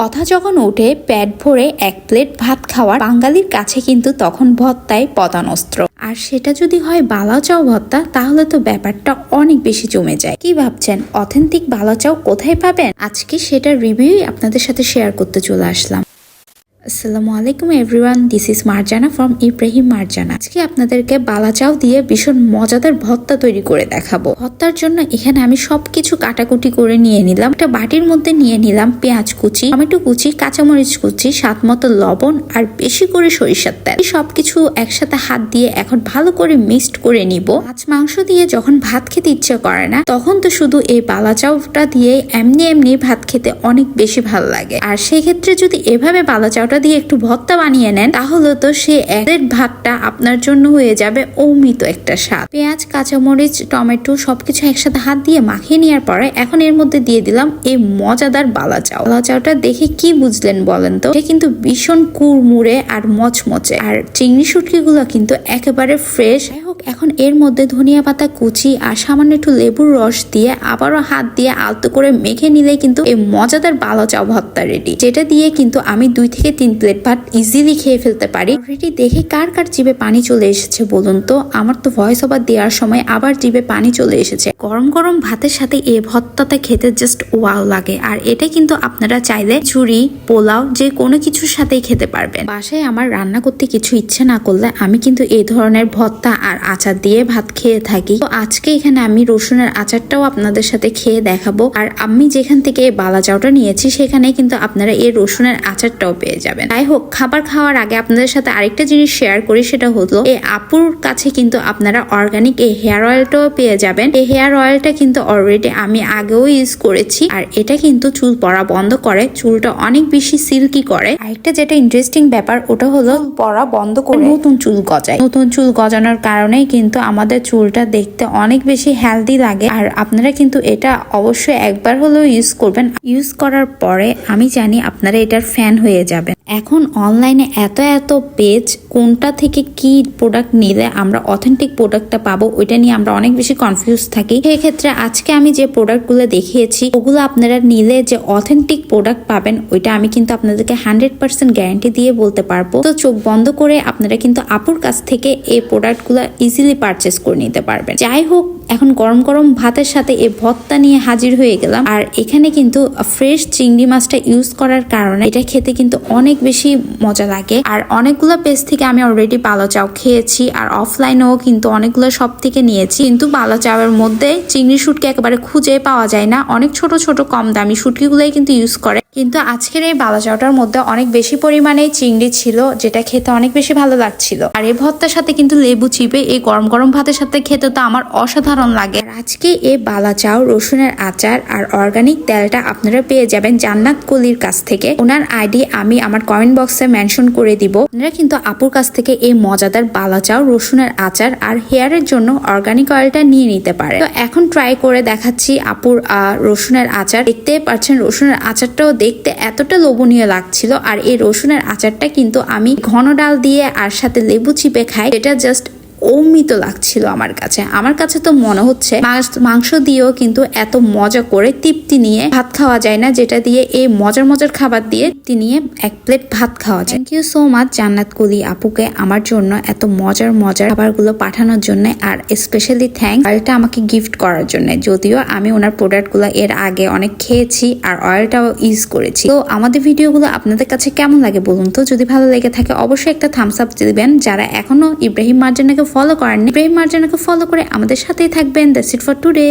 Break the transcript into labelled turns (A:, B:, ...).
A: কথা যখন ওঠে প্যাট ভরে এক প্লেট ভাত খাওয়ার, বাঙালির কাছে কিন্তু তখন ভত্তায় পদানস্ত্র। আর সেটা যদি হয় বালাচাও ভত্তা, তাহলে তো ব্যাপারটা অনেক বেশি জমে যায়। কি ভাবছেন? অথেন্টিক বালাচাও কোথায় পাবেন? আজকে সেটা রিভিউই আপনাদের সাথে শেয়ার করতে চলে আসলাম। আসসালামু আলাইকুম everyone, this is Marzana from Ibrahim Marzana. আজকে আপনাদেরকে বালাচাও দিয়ে ভীষণ মজাদার ভত্তা তৈরি করে দেখাবো। ভত্তার জন্য এখানে আমি সবকিছু কাটাকুটি করে নিয়ে নিলাম। একটা বাটির মধ্যে নিয়ে নিলাম পেঁয়াজ কুচি, টমেটো কুচি, কাঁচামরিচ কুচি, স্বাদ মতো লবণ আর বেশি করে সরিষার তেল। এই সবকিছু একসাথে হাত দিয়ে এখন ভালো করে মিক্সড করে নিব। মাছ মাংস দিয়ে যখন ভাত খেতে ইচ্ছে করে না, তখন তো শুধু এই বালাচাওটা দিয়ে এমনি এমনি ভাত খেতে অনেক বেশি ভালো লাগে। আর সেই ক্ষেত্রে যদি এভাবে বালাচাওটা দিয়ে একটু ভর্তা বানিয়ে নেন, তাহলে তো সে একের ভাতটা আপনার জন্য হয়ে যাবে অমিত একটা স্বাদ। পেঁয়াজ, কাঁচামরিচ, টমেটো সবকিছু একসাথে হাত দিয়ে মাখিয়ে নেওয়ার পরে এখন এর মধ্যে দিয়ে দিলাম এই মজাদার বালা চাও বালা চাওটা দেখে কি বুঝলেন বলেন তো? এটা কিন্তু ভীষণ কুড়মুড়ে আর মচমচে। আর চিংড়ি শুটকি গুলো কিন্তু একেবারে ফ্রেশ এখন এর মধ্যে ধনিয়া পাতা কুচি আর সামান্য একটু লেবুর রস দিয়ে আবারও হাত দিয়ে আলতো করে মেখে নিলে কিন্তু এই মজাদার বালাচাও ভর্তা রেডি যেটা দিয়ে কিন্তু আমি দুই থেকে তিন প্লেট ভাত ইজিলি খেয়ে ফেলতে পারি। অলরেডি দেখে কার কার জিভে পানি চলে এসেছে বলুন তো? আমার তো ভয়েস ওভার দেওয়ার সময় আবার জিভে পানি চলে এসেছে। গরম গরম ভাতের সাথে এ ভর্তাটা খেতে জাস্ট ওয়াও লাগে। আর এটা কিন্তু আপনারা চাইলে ঝুরি, পোলাও যে কোনো কিছুর সাথেই খেতে পারবেন। বাসায় আমার রান্না করতে কিছু ইচ্ছে না করলে আমি কিন্তু এই ধরনের ভর্তা আর আচার দিয়ে ভাত খেয়ে থাকি। তো আজকে এখানে আমি রসুনের আচারটাও আপনাদের সাথে খেয়ে দেখাবো। আর আমি যেখান থেকে এই বালাচাওটা নিয়েছি সেখানে কিন্তু আপনারা এই রসুনের আচারটাও পেয়ে যাবেন। যাই হোক খাবার খাওয়ার আগে আপনাদের সাথে আরেকটা জিনিস শেয়ার করি সেটা হলো এই আপুর কাছে কিন্তু আপনারা অর্গানিক এই হেয়ার অয়েলটাও পেয়ে যাবেন। এই হেয়ার অয়েলটা কিন্তু অলরেডি আমি আগেও ইউজ করেছি। আর এটা কিন্তু চুল পড়া বন্ধ করে চুলটা অনেক বেশি সিল্কি করে। আরেকটা যেটা ইন্টারেস্টিং ব্যাপার ওটা হলো পড়া বন্ধ করে। নতুন চুল গজায়। নতুন চুল গজানোর কারণেই কিন্তু আমাদের চুলটা দেখতে অনেক বেশি হেলদি লাগে। আর আপনারা কিন্তু এটা অবশ্যই একবার হলেও ইউজ করবেন। ইউজ করার পরে আমি জানি আপনারা এটার ফ্যান হয়ে যাবেন। এখন অনলাইনে এত এত পেজ কোনটা থেকে কি প্রোডাক্ট নিলে আমরা অথেন্টিক প্রোডাক্টটা পাবো, ওইটা নিয়ে আমরা অনেক বেশি কনফিউজ থাকি। সেই ক্ষেত্রে আজকে আমি যে প্রোডাক্টগুলো দেখিয়েছি, ওগুলো আপনারা নিলে যে অথেন্টিক প্রোডাক্ট পাবেন, ওইটা আমি কিন্তু আপনাদেরকে হান্ড্রেড পার্সেন্ট গ্যারান্টি দিয়ে বলতে পারব। তো চোখ বন্ধ করে আপনারা কিন্তু আপুর কাছ থেকে এই প্রোডাক্টগুলো ইজিলি পারচেস করে নিতে পারবেন। যাই হোক, এখন গরম গরম ভাতের সাথে এই ভত্তা নিয়ে হাজির হয়ে গেলাম। আর এখানে কিন্তু ফ্রেশ চিংড়ি মাছটা ইউজ করার কারণে এটা খেতে কিন্তু অনেক বেশি মজা লাগে। আর অনেকগুলো পেজ থেকে আমি অলরেডি বালো চাও খেয়েছি, আর অফলাইনেও কিন্তু অনেকগুলো সব থেকে নিয়েছি। কিন্তু বালো চাওয়ের মধ্যে চিংড়ি শুটকি একেবারে খুঁজে পাওয়া যায় না। অনেক ছোট ছোট, কম দামি শুটকিগুলোই কিন্তু ইউজ করে। কিন্তু আজকের এই বালাচাওটার মধ্যে অনেক বেশি পরিমাণে চিংড়ি ছিল, যেটা খেতে অনেক বেশি ভালো লাগছিল। আর এই ভর্তার সাথে কিন্তু লেবু চিপে এই গরম গরম ভাতের সাথে খেতে তো আমার অসাধারণ লাগে। আজকে এই বালাচাও রসুনের আচার আর অর্গানিক তেলটা আপনারা পেয়ে যাবেন জান্নাত কলির কাছ থেকে। ওনার আইডি আমি আমার কমেন্ট বক্সে মেনশন করে দিব। আপনারা কিন্তু আপুর কাছ থেকে এই মজাদার বালাচাও রসুনের আচার আর হেয়ারের জন্য অর্গানিক অয়েলটা নিয়ে নিতে পারে তো এখন ট্রাই করে দেখাচ্ছি আপুর রসুনের আচার। দেখতে পাচ্ছেন রসুনের আচারটাও দেখতে এতটা লোভনীয় লাগছিল। আর এই রসুনের আচারটা কিন্তু আমি ঘন ডাল দিয়ে আর সাথে লেবু চিপে খাই। এটা জাস্ট অমিত লাগছিল আমার কাছে। আমার কাছে তো মনে হচ্ছে মাংস দিয়েও কিন্তু এত মজা করে তৃপ্তি নিয়ে ভাত খাওয়া যায় না, যেটা দিয়ে এই মজার মজার খাবার দিয়ে তৃপ্তি নিয়ে এক প্লেট ভাত খাওয়া যায়। থ্যাংক ইউ সো মাচ জান্নাত কলি আপুকে আমার জন্য এত মজার মজার খাবারগুলো পাঠানোর জন্য আর স্পেশালি থ্যাংক অয়েলটা আমাকে গিফট করার জন্য। যদিও আমি ওনার প্রোডাক্টগুলো এর আগে অনেক খেয়েছি আর অয়েলটাও ইউজ করেছি। তো আমাদের ভিডিওগুলো আপনাদের কাছে কেমন লাগে বলুন তো? যদি ভালো লেগে থাকে অবশ্যই একটা থামস আপ দিবেন। যারা এখনও ইব্রাহিম মার্জানাকে ফলো করেননি। প্রেম মার্জানাকে ফলো করে আমাদের সাথেই থাকবেন। That's it for today.